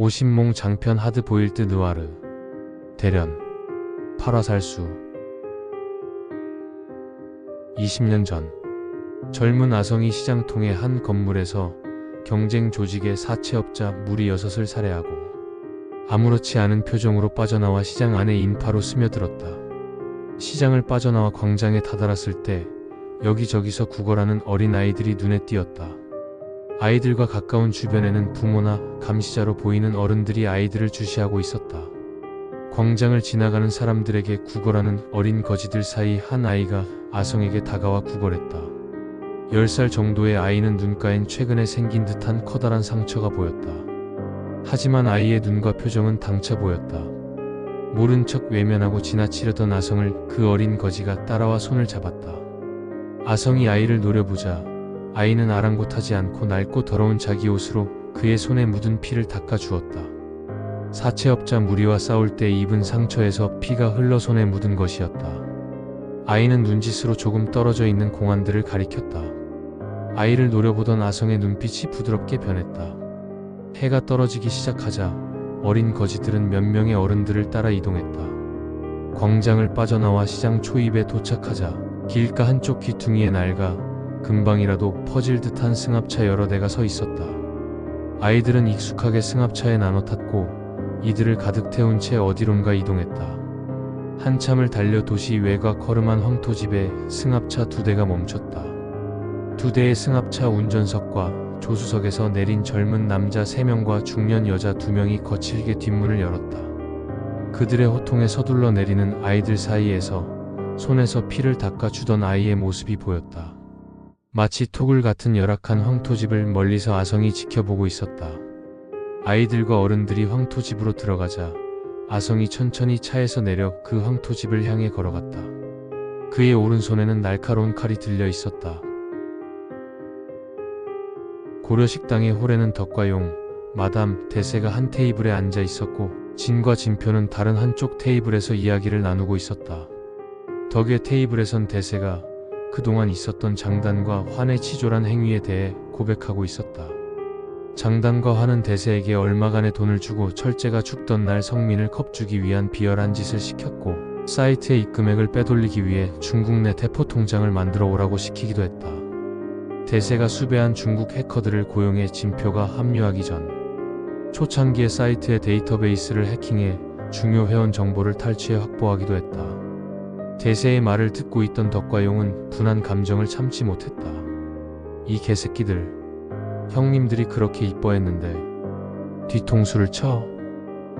오신몽 장편 하드 보일드 느와르 대련 파라살수 20년 전 젊은 아성이 시장통의 한 건물에서 경쟁 조직의 사채업자 무리 여섯을 살해하고 아무렇지 않은 표정으로 빠져나와 시장 안에 인파로 스며들었다. 시장을 빠져나와 광장에 다다랐을 때 여기저기서 구걸하는 어린 아이들이 눈에 띄었다. 아이들과 가까운 주변에는 부모나 감시자로 보이는 어른들이 아이들을 주시하고 있었다. 광장을 지나가는 사람들에게 구걸하는 어린 거지들 사이 한 아이가 아성에게 다가와 구걸했다. 10살 정도의 아이는 눈가엔 최근에 생긴 듯한 커다란 상처가 보였다. 하지만 아이의 눈과 표정은 당차 보였다. 모른 척 외면하고 지나치려던 아성을 그 어린 거지가 따라와 손을 잡았다. 아성이 아이를 노려보자 아이는 아랑곳하지 않고 낡고 더러운 자기 옷으로 그의 손에 묻은 피를 닦아 주었다. 사채업자 무리와 싸울 때 입은 상처에서 피가 흘러 손에 묻은 것이었다. 아이는 눈짓으로 조금 떨어져 있는 공안들을 가리켰다. 아이를 노려보던 아성의 눈빛이 부드럽게 변했다. 해가 떨어지기 시작하자 어린 거지들은 몇 명의 어른들을 따라 이동했다. 광장을 빠져나와 시장 초입에 도착하자 길가 한쪽 귀퉁이에 낡아 금방이라도 퍼질 듯한 승합차 여러 대가 서 있었다. 아이들은 익숙하게 승합차에 나눠 탔고 이들을 가득 태운 채 어디론가 이동했다. 한참을 달려 도시 외곽 허름한 황토집에 승합차 두 대가 멈췄다. 두 대의 승합차 운전석과 조수석에서 내린 젊은 남자 세 명과 중년 여자 두 명이 거칠게 뒷문을 열었다. 그들의 호통에 서둘러 내리는 아이들 사이에서 손에서 피를 닦아 주던 아이의 모습이 보였다. 마치 토굴 같은 열악한 황토집을 멀리서 아성이 지켜보고 있었다. 아이들과 어른들이 황토집으로 들어가자 아성이 천천히 차에서 내려 그 황토집을 향해 걸어갔다. 그의 오른손에는 날카로운 칼이 들려 있었다. 고려식당의 홀에는 덕과 용, 마담, 대세가 한 테이블에 앉아 있었고 진과 진표는 다른 한쪽 테이블에서 이야기를 나누고 있었다. 덕의 테이블에선 대세가 그동안 있었던 장단과 환의 치졸한 행위에 대해 고백하고 있었다. 장단과 환은 대세에게 얼마간의 돈을 주고 철제가 죽던 날 성민을 겁주기 위한 비열한 짓을 시켰고 사이트의 입금액을 빼돌리기 위해 중국 내 대포 통장을 만들어 오라고 시키기도 했다. 대세가 수배한 중국 해커들을 고용해 진표가 합류하기 전 초창기에 사이트의 데이터베이스를 해킹해 중요 회원 정보를 탈취해 확보하기도 했다. 대세의 말을 듣고 있던 덕과용은 분한 감정을 참지 못했다. 이 개새끼들, 형님들이 그렇게 이뻐했는데 뒤통수를 쳐.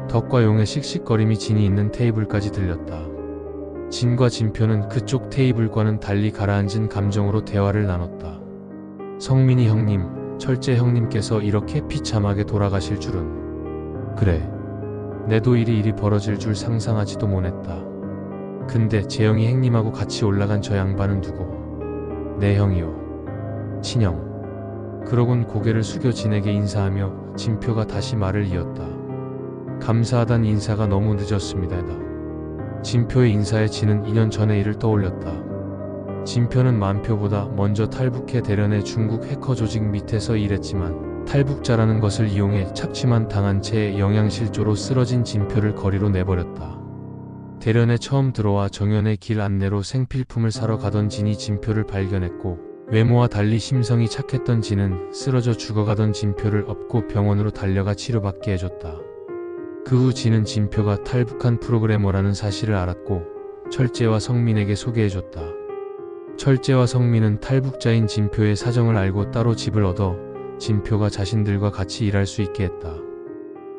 덕과용의 씩씩거림이 진이 있는 테이블까지 들렸다. 진과 진표는 그쪽 테이블과는 달리 가라앉은 감정으로 대화를 나눴다. 성민이 형님, 철제 형님께서 이렇게 비참하게 돌아가실 줄은. 그래. 내 도 일이 일이 벌어질 줄 상상하지도 못했다. 근데 재영이 행님하고 같이 올라간 저 양반은 누구? 내 형이요. 친형. 그러곤 고개를 숙여 진에게 인사하며 진표가 다시 말을 이었다. 감사하단 인사가 너무 늦었습니다. 진표의 인사에 진은 2년 전의 일을 떠올렸다. 진표는 만표보다 먼저 탈북해 대련의 중국 해커 조직 밑에서 일했지만 탈북자라는 것을 이용해 착취만 당한 채 영양실조로 쓰러진 진표를 거리로 내버렸다. 대련에 처음 들어와 정연의 길 안내로 생필품을 사러 가던 진이 진표를 발견했고 외모와 달리 심성이 착했던 진은 쓰러져 죽어가던 진표를 업고 병원으로 달려가 치료받게 해줬다. 그 후 진은 진표가 탈북한 프로그래머라는 사실을 알았고 철재와 성민에게 소개해줬다. 철재와 성민은 탈북자인 진표의 사정을 알고 따로 집을 얻어 진표가 자신들과 같이 일할 수 있게 했다.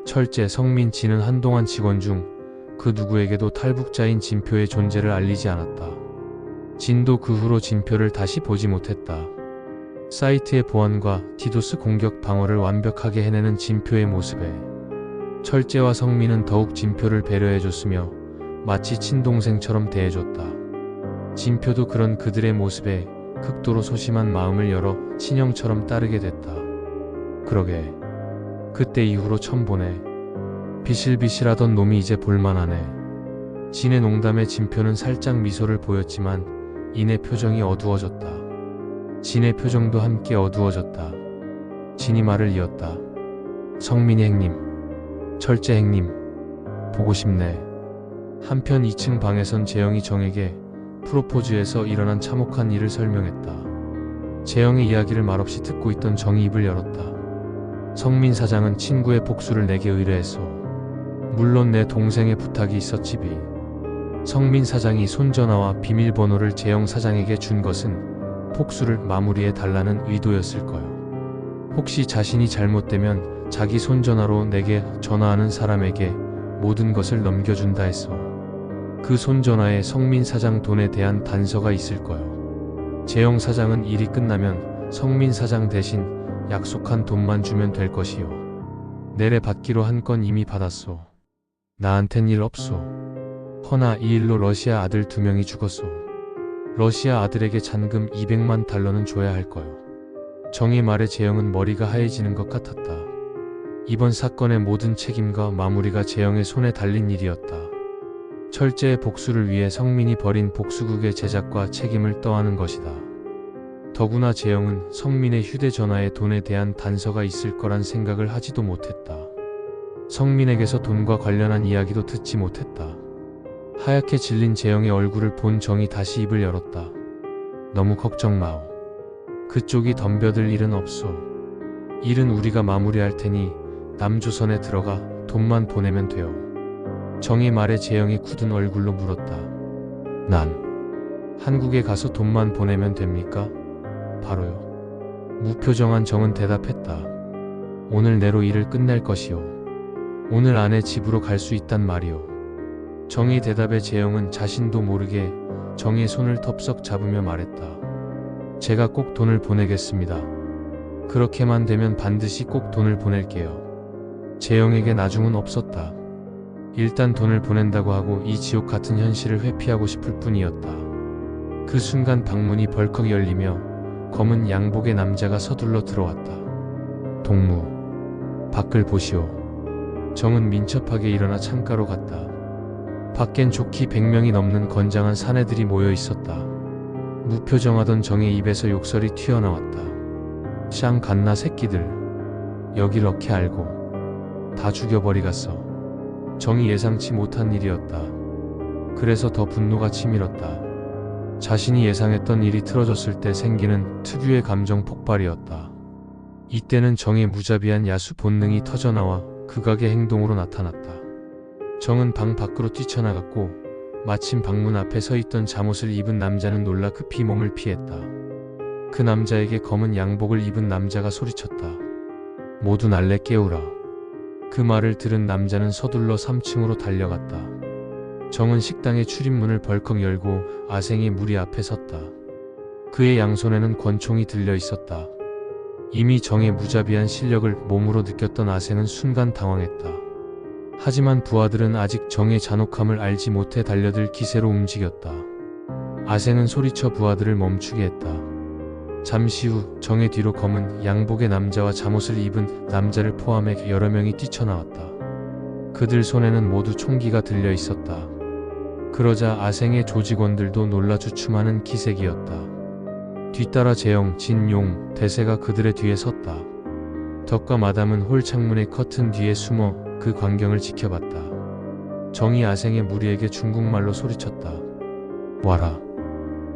철재, 성민, 진은 한동안 직원 중 그 누구에게도 탈북자인 진표의 존재를 알리지 않았다. 진도 그 후로 진표를 다시 보지 못했다. 사이트의 보안과 디도스 공격 방어를 완벽하게 해내는 진표의 모습에 철재와 성민은 더욱 진표를 배려해줬으며 마치 친동생처럼 대해줬다. 진표도 그런 그들의 모습에 극도로 소심한 마음을 열어 친형처럼 따르게 됐다. 그러게 그때 이후로 처음 보네. 비실비실하던 놈이 이제 볼만하네. 진의 농담에 진표는 살짝 미소를 보였지만 이내 표정이 어두워졌다. 진의 표정도 함께 어두워졌다. 진이 말을 이었다. 성민이 행님, 철제 행님, 보고 싶네. 한편 2층 방에선 재영이 정에게 프로포즈에서 일어난 참혹한 일을 설명했다. 재영의 이야기를 말없이 듣고 있던 정이 입을 열었다. 성민 사장은 친구의 복수를 내게 의뢰했소. 물론 내 동생의 부탁이 있었지 비. 성민 사장이 손전화와 비밀번호를 재영 사장에게 준 것은 복수를 마무리해 달라는 의도였을 거요. 혹시 자신이 잘못되면 자기 손전화로 내게 전화하는 사람에게 모든 것을 넘겨준다 했어. 그 손전화에 성민 사장 돈에 대한 단서가 있을 거요. 재영 사장은 일이 끝나면 성민 사장 대신 약속한 돈만 주면 될 것이요. 내래 받기로 한 건 이미 받았소. 나한텐 일 없소. 허나 이 일로 러시아 아들 두 명이 죽었소. 러시아 아들에게 잔금 200만 달러는 줘야 할 거요. 정의 말에 재영은 머리가 하얘지는 것 같았다. 이번 사건의 모든 책임과 마무리가 재영의 손에 달린 일이었다. 철제의 복수를 위해 성민이 벌인 복수극의 제작과 책임을 떠안은 것이다. 더구나 재영은 성민의 휴대전화에 돈에 대한 단서가 있을 거란 생각을 하지도 못했다. 성민에게서 돈과 관련한 이야기도 듣지 못했다. 하얗게 질린 재영의 얼굴을 본 정이 다시 입을 열었다. 너무 걱정 마오. 그쪽이 덤벼들 일은 없소. 일은 우리가 마무리할 테니 남조선에 들어가 돈만 보내면 돼요. 정의 말에 재영이 굳은 얼굴로 물었다. 난 한국에 가서 돈만 보내면 됩니까? 바로요. 무표정한 정은 대답했다. 오늘 내로 일을 끝낼 것이요. 오늘 안에 집으로 갈 수 있단 말이요. 정의 대답에 재영은 자신도 모르게 정의 손을 덥석 잡으며 말했다. 제가 꼭 돈을 보내겠습니다. 그렇게만 되면 반드시 꼭 돈을 보낼게요. 재영에게 나중은 없었다. 일단 돈을 보낸다고 하고 이 지옥 같은 현실을 회피하고 싶을 뿐이었다. 그 순간 방문이 벌컥 열리며 검은 양복의 남자가 서둘러 들어왔다. 동무, 밖을 보시오. 정은 민첩하게 일어나 창가로 갔다. 밖엔 좋기 100명이 넘는 건장한 사내들이 모여 있었다. 무표정하던 정의 입에서 욕설이 튀어나왔다. 샹 갔나 새끼들. 여길 어케 알고. 다 죽여버리갔어. 정이 예상치 못한 일이었다. 그래서 더 분노가 치밀었다. 자신이 예상했던 일이 틀어졌을 때 생기는 특유의 감정 폭발이었다. 이때는 정의 무자비한 야수 본능이 터져나와 극악의 행동으로 나타났다. 정은 방 밖으로 뛰쳐나갔고 마침 방문 앞에 서 있던 잠옷을 입은 남자는 놀라 급히 몸을 피했다. 그 남자에게 검은 양복을 입은 남자가 소리쳤다. 모두 날래 깨우라. 그 말을 들은 남자는 서둘러 3층으로 달려갔다. 정은 식당의 출입문을 벌컥 열고 아생이 무리 앞에 섰다. 그의 양손에는 권총이 들려 있었다. 이미 정의 무자비한 실력을 몸으로 느꼈던 아생은 순간 당황했다. 하지만 부하들은 아직 정의 잔혹함을 알지 못해 달려들 기세로 움직였다. 아생은 소리쳐 부하들을 멈추게 했다. 잠시 후 정의 뒤로 검은 양복의 남자와 잠옷을 입은 남자를 포함해 여러 명이 뛰쳐나왔다. 그들 손에는 모두 총기가 들려 있었다. 그러자 아생의 조직원들도 놀라 주춤하는 기색이었다. 뒤따라 재영, 진용, 대세가 그들의 뒤에 섰다. 덕과 마담은 홀 창문의 커튼 뒤에 숨어 그 광경을 지켜봤다. 정이 아생의 무리에게 중국말로 소리쳤다. 와라.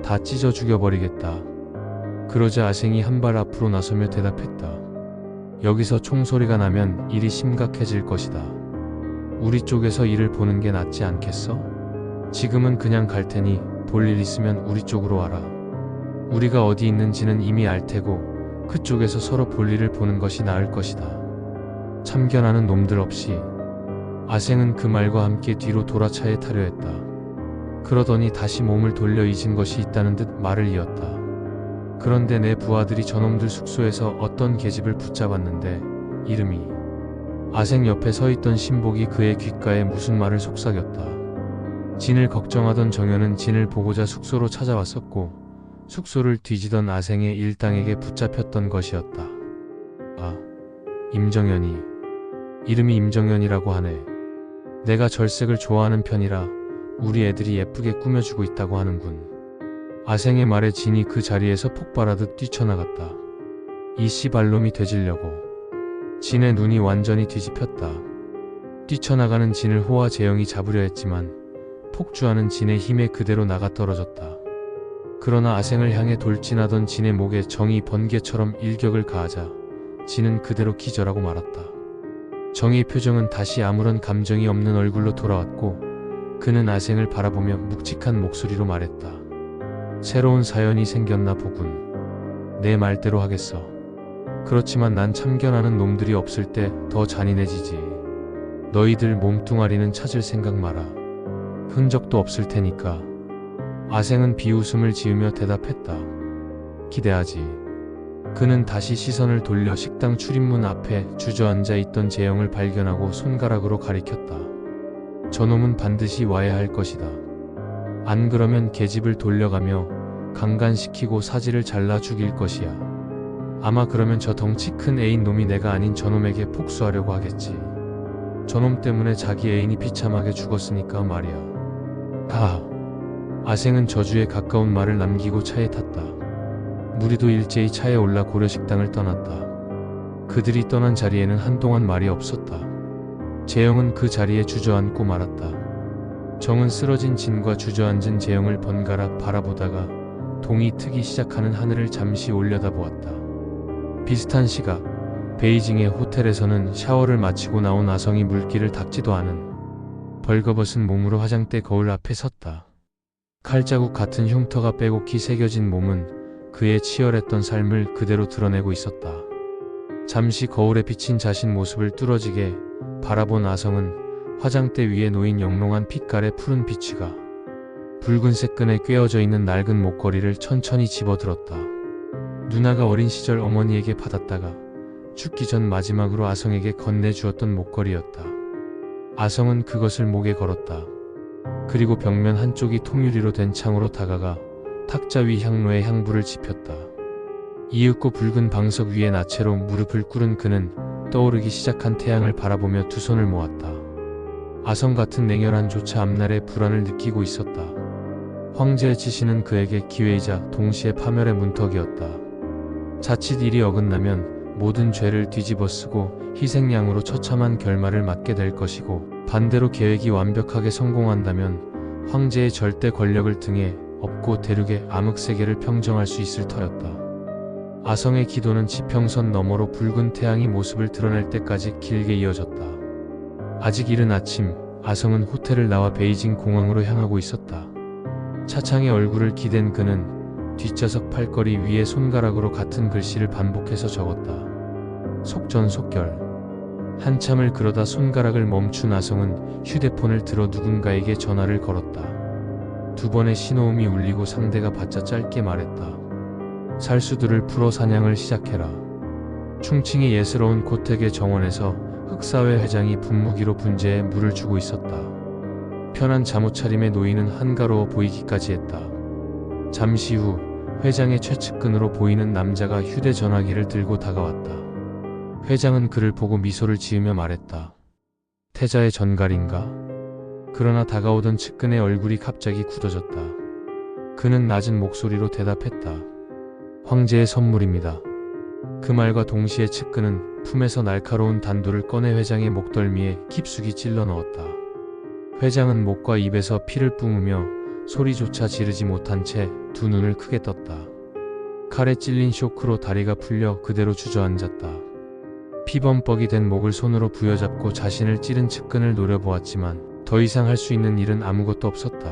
다 찢어 죽여버리겠다. 그러자 아생이 한 발 앞으로 나서며 대답했다. 여기서 총소리가 나면 일이 심각해질 것이다. 우리 쪽에서 일을 보는 게 낫지 않겠어? 지금은 그냥 갈 테니 볼 일 있으면 우리 쪽으로 와라. 우리가 어디 있는지는 이미 알 테고 그쪽에서 서로 볼 일을 보는 것이 나을 것이다. 참견하는 놈들 없이 아생은 그 말과 함께 뒤로 돌아 차에 타려 했다. 그러더니 다시 몸을 돌려 잊은 것이 있다는 듯 말을 이었다. 그런데 내 부하들이 저놈들 숙소에서 어떤 계집을 붙잡았는데 이름이 아생 옆에 서 있던 신복이 그의 귓가에 무슨 말을 속삭였다. 진을 걱정하던 정현은 진을 보고자 숙소로 찾아왔었고 숙소를 뒤지던 아생의 일당에게 붙잡혔던 것이었다. 아, 임정현이 이름이 임정현이라고 하네. 내가 절색을 좋아하는 편이라 우리 애들이 예쁘게 꾸며주고 있다고 하는군. 아생의 말에 진이 그 자리에서 폭발하듯 뛰쳐나갔다. 이 씨발놈이 되질려고. 진의 눈이 완전히 뒤집혔다. 뛰쳐나가는 진을 호와 재영이 잡으려 했지만 폭주하는 진의 힘에 그대로 나가 떨어졌다. 그러나 아생을 향해 돌진하던 진의 목에 정이 번개처럼 일격을 가하자 진은 그대로 기절하고 말았다. 정의 표정은 다시 아무런 감정이 없는 얼굴로 돌아왔고 그는 아생을 바라보며 묵직한 목소리로 말했다. 새로운 사연이 생겼나 보군. 내 말대로 하겠어. 그렇지만 난 참견하는 놈들이 없을 때 더 잔인해지지. 너희들 몸뚱아리는 찾을 생각 마라. 흔적도 없을 테니까. 아생은 비웃음을 지으며 대답했다. 기대하지. 그는 다시 시선을 돌려 식당 출입문 앞에 주저앉아 있던 재영을 발견하고 손가락으로 가리켰다. 저놈은 반드시 와야 할 것이다. 안 그러면 계집을 돌려가며 강간시키고 사지를 잘라 죽일 것이야. 아마 그러면 저 덩치 큰 애인 놈이 내가 아닌 저놈에게 복수하려고 하겠지. 저놈 때문에 자기 애인이 비참하게 죽었으니까 말이야. 하. 아생은 저주에 가까운 말을 남기고 차에 탔다. 무리도 일제히 차에 올라 고려식당을 떠났다. 그들이 떠난 자리에는 한동안 말이 없었다. 재영은 그 자리에 주저앉고 말았다. 정은 쓰러진 진과 주저앉은 재영을 번갈아 바라보다가 동이 트기 시작하는 하늘을 잠시 올려다보았다. 비슷한 시각 베이징의 호텔에서는 샤워를 마치고 나온 아성이 물기를 닦지도 않은 벌거벗은 몸으로 화장대 거울 앞에 섰다. 칼자국 같은 흉터가 빼곡히 새겨진 몸은 그의 치열했던 삶을 그대로 드러내고 있었다. 잠시 거울에 비친 자신 모습을 뚫어지게 바라본 아성은 화장대 위에 놓인 영롱한 빛깔의 푸른 비치가 붉은색 끈에 꿰어져 있는 낡은 목걸이를 천천히 집어들었다. 누나가 어린 시절 어머니에게 받았다가 죽기 전 마지막으로 아성에게 건네주었던 목걸이였다. 아성은 그것을 목에 걸었다. 그리고 벽면 한쪽이 통유리로 된 창으로 다가가 탁자 위 향로에 향불을 지폈다. 이윽고 붉은 방석 위에 나체로 무릎을 꿇은 그는 떠오르기 시작한 태양을 바라보며 두 손을 모았다. 아성 같은 냉혈한 조차 앞날의 불안을 느끼고 있었다. 황제의 지시는 그에게 기회이자 동시에 파멸의 문턱이었다. 자칫 일이 어긋나면 모든 죄를 뒤집어 쓰고 희생양으로 처참한 결말을 맞게 될 것이고 반대로 계획이 완벽하게 성공한다면 황제의 절대 권력을 등에 업고 대륙의 암흑세계를 평정할 수 있을 터였다. 아성의 기도는 지평선 너머로 붉은 태양이 모습을 드러낼 때까지 길게 이어졌다. 아직 이른 아침, 아성은 호텔을 나와 베이징 공항으로 향하고 있었다. 차창에 얼굴을 기댄 그는 뒷좌석 팔걸이 위에 손가락으로 같은 글씨를 반복해서 적었다. 속전속결. 한참을 그러다 손가락을 멈춘 아성은 휴대폰을 들어 누군가에게 전화를 걸었다. 두 번의 신호음이 울리고 상대가 받자 짧게 말했다. 살수들을 풀어 사냥을 시작해라. 충칭의 예스러운 고택의 정원에서 흑사회 회장이 분무기로 분재에 물을 주고 있었다. 편한 잠옷 차림의 노인은 한가로워 보이기까지 했다. 잠시 후 회장의 최측근으로 보이는 남자가 휴대전화기를 들고 다가왔다. 회장은 그를 보고 미소를 지으며 말했다. 태자의 전갈인가? 그러나 다가오던 측근의 얼굴이 갑자기 굳어졌다. 그는 낮은 목소리로 대답했다. 황제의 선물입니다. 그 말과 동시에 측근은 품에서 날카로운 단도를 꺼내 회장의 목덜미에 깊숙이 찔러 넣었다. 회장은 목과 입에서 피를 뿜으며 소리조차 지르지 못한 채 두 눈을 크게 떴다. 칼에 찔린 쇼크로 다리가 풀려 그대로 주저앉았다. 피범벅이 된 목을 손으로 부여잡고 자신을 찌른 측근을 노려보았지만 더 이상 할 수 있는 일은 아무것도 없었다.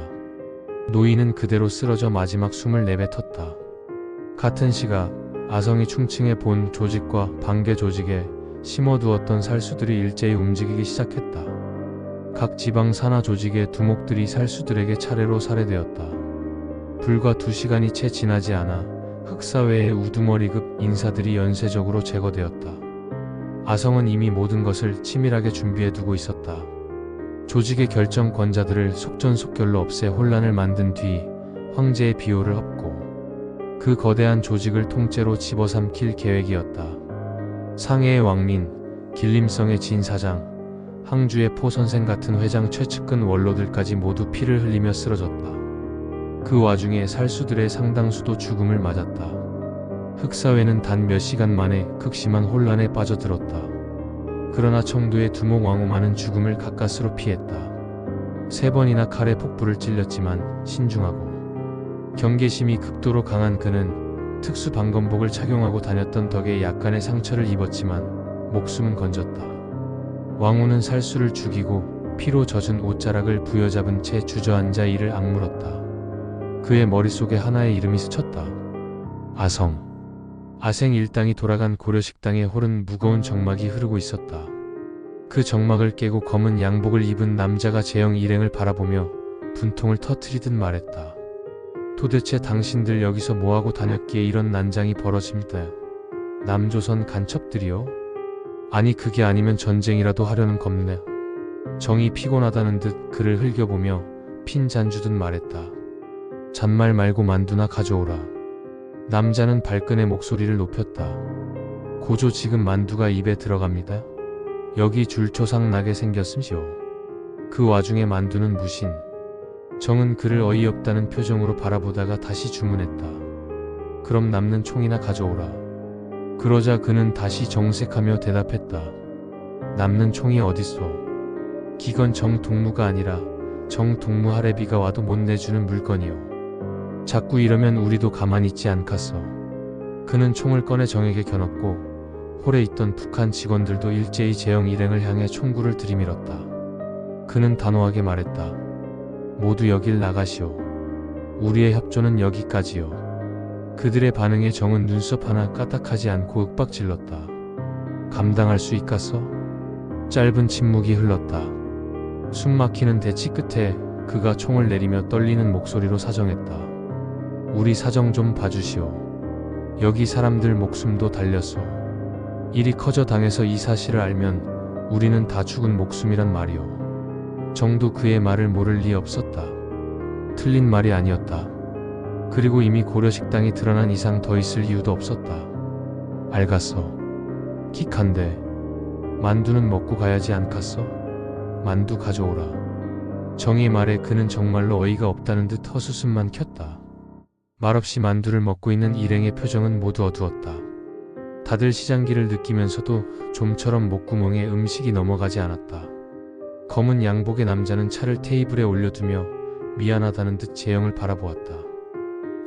노인은 그대로 쓰러져 마지막 숨을 내뱉었다. 같은 시각 아성이 충칭에 본 조직과 반개 조직에 심어두었던 살수들이 일제히 움직이기 시작했다. 각 지방 산하 조직의 두목들이 살수들에게 차례로 살해되었다. 불과 두 시간이 채 지나지 않아 흑사회의 우두머리급 인사들이 연쇄적으로 제거되었다. 아성은 이미 모든 것을 치밀하게 준비해 두고 있었다. 조직의 결정권자들을 속전속결로 없애 혼란을 만든 뒤 황제의 비호를 엎고 그 거대한 조직을 통째로 집어삼킬 계획이었다. 상해의 왕린, 길림성의 진 사장, 항주의 포 선생 같은 회장 최측근 원로들까지 모두 피를 흘리며 쓰러졌다. 그 와중에 살수들의 상당수도 죽음을 맞았다. 흑사회는 단 몇 시간 만에 극심한 혼란에 빠져들었다. 그러나 청도의 두목 왕후마는 죽음을 가까스로 피했다. 세 번이나 칼에 폭불을 찔렸지만 신중하고 경계심이 극도로 강한 그는 특수 방검복을 착용하고 다녔던 덕에 약간의 상처를 입었지만 목숨은 건졌다. 왕후는 살수를 죽이고 피로 젖은 옷자락을 부여잡은 채 주저앉아 이를 악물었다. 그의 머릿속에 하나의 이름이 스쳤다. 아성. 아생 일당이 돌아간 고려식당에 홀은 무거운 정막이 흐르고 있었다. 그 정막을 깨고 검은 양복을 입은 남자가 재영 일행을 바라보며 분통을 터트리듯 말했다. 도대체 당신들 여기서 뭐하고 다녔기에 이런 난장이 벌어집니다. 남조선 간첩들이요? 아니 그게 아니면 전쟁이라도 하려는 겁네. 정이 피곤하다는 듯 그를 흘겨보며 핀 잔주듯 말했다. 잔말 말고 만두나 가져오라. 남자는 발끈의 목소리를 높였다. 고조 지금 만두가 입에 들어갑니다. 여기 줄초상 나게 생겼음시오. 그 와중에 만두는 무신. 정은 그를 어이없다는 표정으로 바라보다가 다시 주문했다. 그럼 남는 총이나 가져오라. 그러자 그는 다시 정색하며 대답했다. 남는 총이 어딨소? 기건 정동무가 아니라 정동무 하래비가 와도 못 내주는 물건이요. 자꾸 이러면 우리도 가만히 있지 않겠어. 그는 총을 꺼내 정에게 겨눴고 홀에 있던 북한 직원들도 일제히 재영 일행을 향해 총구를 들이밀었다. 그는 단호하게 말했다. 모두 여길 나가시오. 우리의 협조는 여기까지요. 그들의 반응에 정은 눈썹 하나 까딱하지 않고 윽박질렀다. 감당할 수 있겠어? 짧은 침묵이 흘렀다. 숨 막히는 대치 끝에 그가 총을 내리며 떨리는 목소리로 사정했다. 우리 사정 좀 봐주시오. 여기 사람들 목숨도 달렸어. 일이 커져 당해서 이 사실을 알면 우리는 다 죽은 목숨이란 말이오. 정도 그의 말을 모를 리 없었다. 틀린 말이 아니었다. 그리고 이미 고려식당이 드러난 이상 더 있을 이유도 없었다. 알갔어. 킥한데 만두는 먹고 가야지 않겠어? 만두 가져오라. 정의 말에 그는 정말로 어이가 없다는 듯 헛웃음만 켰다. 말없이 만두를 먹고 있는 일행의 표정은 모두 어두웠다. 다들 시장기를 느끼면서도 좀처럼 목구멍에 음식이 넘어가지 않았다. 검은 양복의 남자는 차를 테이블에 올려두며 미안하다는 듯 재영을 바라보았다.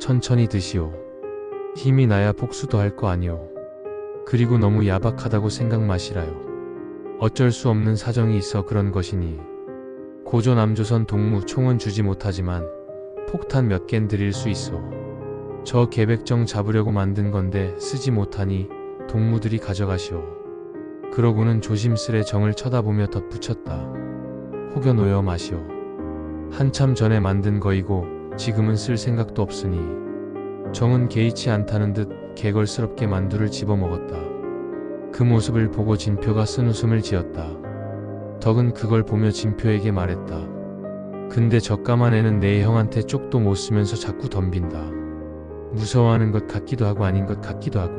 천천히 드시오. 힘이 나야 복수도 할 거 아니오. 그리고 너무 야박하다고 생각 마시라요. 어쩔 수 없는 사정이 있어 그런 것이니. 고조 남조선 동무 총은 주지 못하지만 폭탄 몇갠 드릴 수 있어. 저 계백정 잡으려고 만든 건데 쓰지 못하니 동무들이 가져가시오. 그러고는 조심스레 정을 쳐다보며 덧붙였다. 혹여 놓여 마시오. 한참 전에 만든 거이고 지금은 쓸 생각도 없으니 정은 개의치 않다는 듯 개걸스럽게 만두를 집어먹었다. 그 모습을 보고 진표가 쓴 웃음을 지었다. 덕은 그걸 보며 진표에게 말했다. 근데 저 까만 애는 내 형한테 쪽도 못 쓰면서 자꾸 덤빈다. 무서워하는 것 같기도 하고 아닌 것 같기도 하고.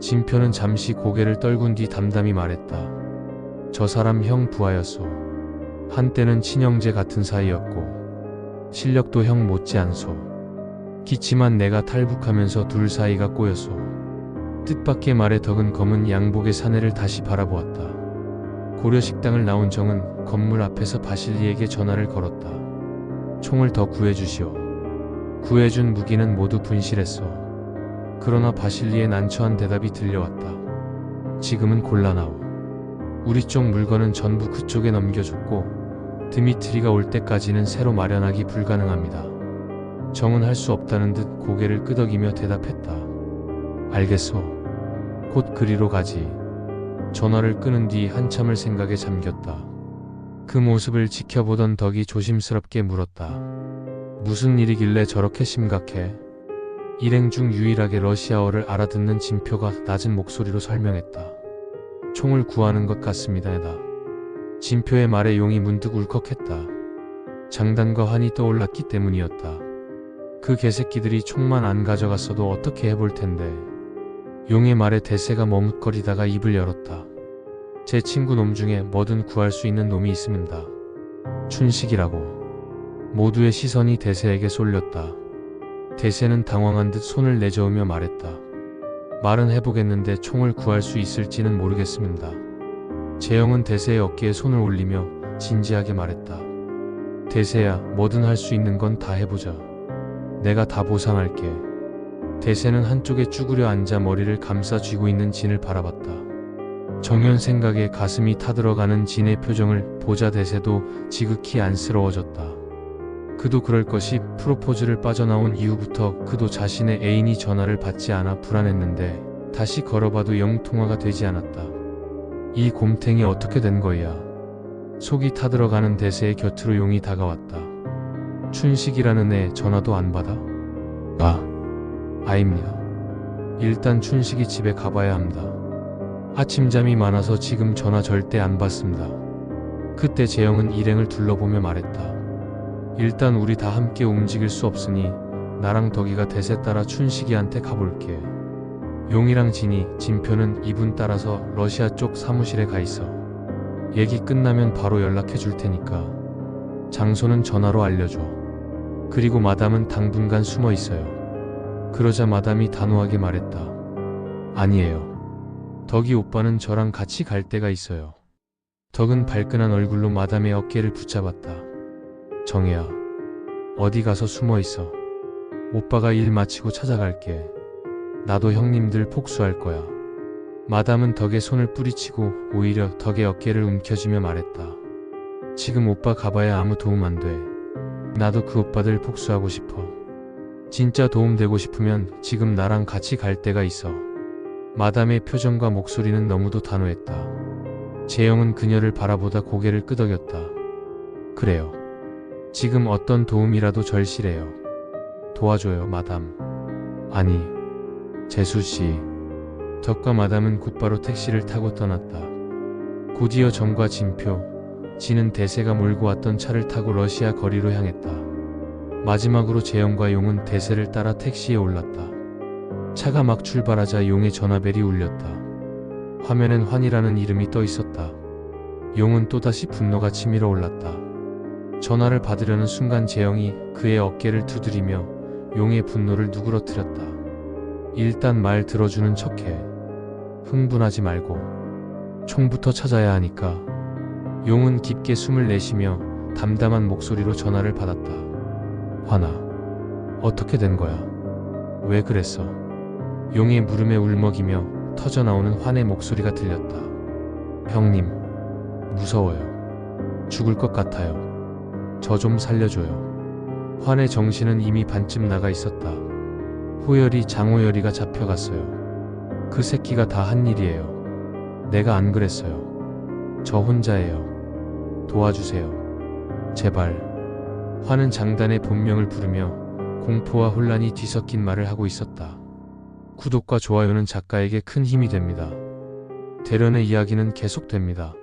진표는 잠시 고개를 떨군 뒤 담담히 말했다. 저 사람 형 부하였소. 한때는 친형제 같은 사이였고 실력도 형 못지않소. 기치만 내가 탈북하면서 둘 사이가 꼬였소. 뜻밖의 말에 덕은 검은 양복의 사내를 다시 바라보았다. 고려식당을 나온 정은 건물 앞에서 바실리에게 전화를 걸었다. 총을 더 구해주시오. 구해준 무기는 모두 분실했어. 그러나 바실리의 난처한 대답이 들려왔다. 지금은 곤란하오. 우리 쪽 물건은 전부 그쪽에 넘겨줬고 드미트리가 올 때까지는 새로 마련하기 불가능합니다. 정은 할 수 없다는 듯 고개를 끄덕이며 대답했다. 알겠소. 곧 그리로 가지. 전화를 끊은 뒤 한참을 생각에 잠겼다. 그 모습을 지켜보던 덕이 조심스럽게 물었다. 무슨 일이길래 저렇게 심각해? 일행 중 유일하게 러시아어를 알아듣는 진표가 낮은 목소리로 설명했다. 총을 구하는 것 같습니다 에다. 진표의 말에 용이 문득 울컥했다. 장단과 환이 떠올랐기 때문이었다. 그 개새끼들이 총만 안 가져갔어도 어떻게 해볼 텐데. 용의 말에 대세가 머뭇거리다가 입을 열었다. 제 친구 놈 중에 뭐든 구할 수 있는 놈이 있습니다. 춘식이라고. 모두의 시선이 대세에게 쏠렸다. 대세는 당황한 듯 손을 내저으며 말했다. 말은 해보겠는데 총을 구할 수 있을지는 모르겠습니다. 재영은 대세의 어깨에 손을 올리며 진지하게 말했다. 대세야, 뭐든 할 수 있는 건 다 해보자. 내가 다 보상할게. 대세는 한쪽에 쭈그려 앉아 머리를 감싸 쥐고 있는 진을 바라봤다. 정연 생각에 가슴이 타들어가는 진의 표정을 보자 대세도 지극히 안쓰러워졌다. 그도 그럴 것이 프로포즈를 빠져나온 이후부터 그도 자신의 애인이 전화를 받지 않아 불안했는데 다시 걸어봐도 영 통화가 되지 않았다. 이 곰탱이 어떻게 된 거야? 속이 타들어가는 대세의 곁으로 용이 다가왔다. 춘식이라는 애 전화도 안 받아? 아, 아입니다. 일단 춘식이 집에 가봐야 합니다. 아침잠이 많아서 지금 전화 절대 안 받습니다. 그때 재영은 일행을 둘러보며 말했다. 일단 우리 다 함께 움직일 수 없으니 나랑 덕이가 대세 따라 춘식이한테 가볼게. 용이랑 진이, 진표는 이분 따라서 러시아 쪽 사무실에 가 있어. 얘기 끝나면 바로 연락해 줄 테니까. 장소는 전화로 알려줘. 그리고 마담은 당분간 숨어 있어요. 그러자 마담이 단호하게 말했다. 아니에요. 덕이 오빠는 저랑 같이 갈 데가 있어요. 덕은 발끈한 얼굴로 마담의 어깨를 붙잡았다. 정혜야, 어디 가서 숨어 있어. 오빠가 일 마치고 찾아갈게. 나도 형님들 복수할 거야. 마담은 덕의 손을 뿌리치고 오히려 덕의 어깨를 움켜쥐며 말했다. 지금 오빠 가봐야 아무 도움 안 돼. 나도 그 오빠들 복수하고 싶어. 진짜 도움되고 싶으면 지금 나랑 같이 갈 데가 있어. 마담의 표정과 목소리는 너무도 단호했다. 재영은 그녀를 바라보다 고개를 끄덕였다. 그래요. 지금 어떤 도움이라도 절실해요. 도와줘요, 마담. 아니, 재수씨. 덕과 마담은 곧바로 택시를 타고 떠났다. 곧이어 정과 진표, 진은 대세가 몰고 왔던 차를 타고 러시아 거리로 향했다. 마지막으로 재영과 용은 대세를 따라 택시에 올랐다. 차가 막 출발하자 용의 전화벨이 울렸다. 화면엔 환이라는 이름이 떠 있었다. 용은 또다시 분노가 치밀어 올랐다. 전화를 받으려는 순간 재영이 그의 어깨를 두드리며 용의 분노를 누그러뜨렸다. 일단 말 들어주는 척해. 흥분하지 말고. 총부터 찾아야 하니까. 용은 깊게 숨을 내쉬며 담담한 목소리로 전화를 받았다. 환아. 어떻게 된 거야? 왜 그랬어? 용의 물음에 울먹이며 터져나오는 환의 목소리가 들렸다. 형님, 무서워요. 죽을 것 같아요. 저 좀 살려줘요. 환의 정신은 이미 반쯤 나가 있었다. 호열이 장호열이가 잡혀갔어요. 그 새끼가 다 한 일이에요. 내가 안 그랬어요. 저 혼자예요. 도와주세요. 제발. 환은 장단의 본명을 부르며 공포와 혼란이 뒤섞인 말을 하고 있었다. 구독과 좋아요는 작가에게 큰 힘이 됩니다. 대련의 이야기는 계속됩니다.